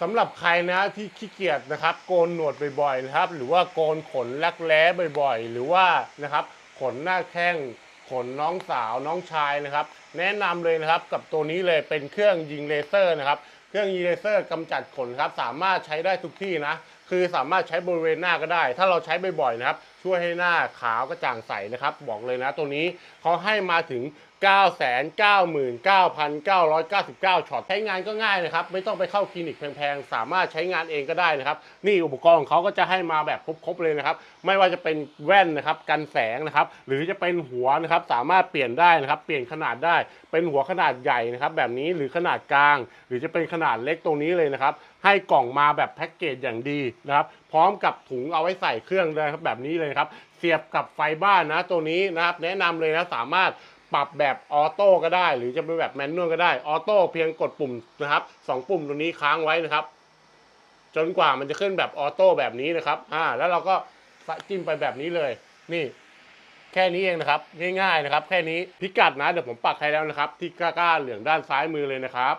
สำหรับใครนะที่ขี้เกียจนะครับโกนหนวดบ่อยๆนะครับ หรือว่าโกนขนลักแร้บ่อยๆ หรือว่านะครับขนหน้าแข้งขนน้องสาวน้องชายนะครับ แนะนำเลยนะครับกับตัวนี้เลยเป็นเครื่องยิงเลเซอร์นะครับ เครื่องยิงเลเซอร์กำจัดขนครับ สามารถใช้ได้ทุกที่นะ คือสามารถใช้บริเวณหน้าก็ได้ ถ้าเราใช้บ่อยๆนะครับ ช่วยให้หน้าขาวกระจ่างใสนะครับ บอกเลยนะตัวนี้เขาให้มาถึง 999,999ช็อตใช้งานก็ง่ายนะครับ ไม่ต้องไปเข้าคลินิกแพงๆ สามารถใช้งานเองก็ได้นะครับ นี่อุปกรณ์ของเขาก็จะให้มาแบบครบๆเลยนะครับ ไม่ว่าจะเป็นแว่นนะครับกันแสงนะครับ หรือจะเป็นหัวนะครับ สามารถเปลี่ยนได้นะครับ เปลี่ยนขนาดได้ เป็นหัวขนาดใหญ่นะครับ แบบนี้หรือขนาดกลาง หรือจะเป็นขนาดเล็กตรงนี้เลยนะครับ ให้กล่องมาแบบแพ็กเกจอย่างดีนะครับพร้อมกับถุงเอาไว้ใส่เครื่องเลยครับแบบนี้เลยครับ เสียบกับไฟบ้านนะตัวนี้นะครับ แนะนำเลยนะสามารถปรับแบบออโต้ก็ได้ หรือจะเป็นแบบแมนนวลก็ได้ออโต้เพียงกดปุ่มนะครับสองปุ่มตัวนี้ค้างไว้นะครับ จนกว่ามันจะขึ้นแบบออโต้แบบนี้นะครับอ่าแล้วเราก็จิ้มไปแบบนี้เลย นี่แค่นี้เองนะครับ ง่ายๆนะครับ แค่นี้พิกัดนะเดี๋ยวผมปักให้แล้วนะครับ ที่กล้าๆเหลืองด้านซ้ายมือเลยนะครับ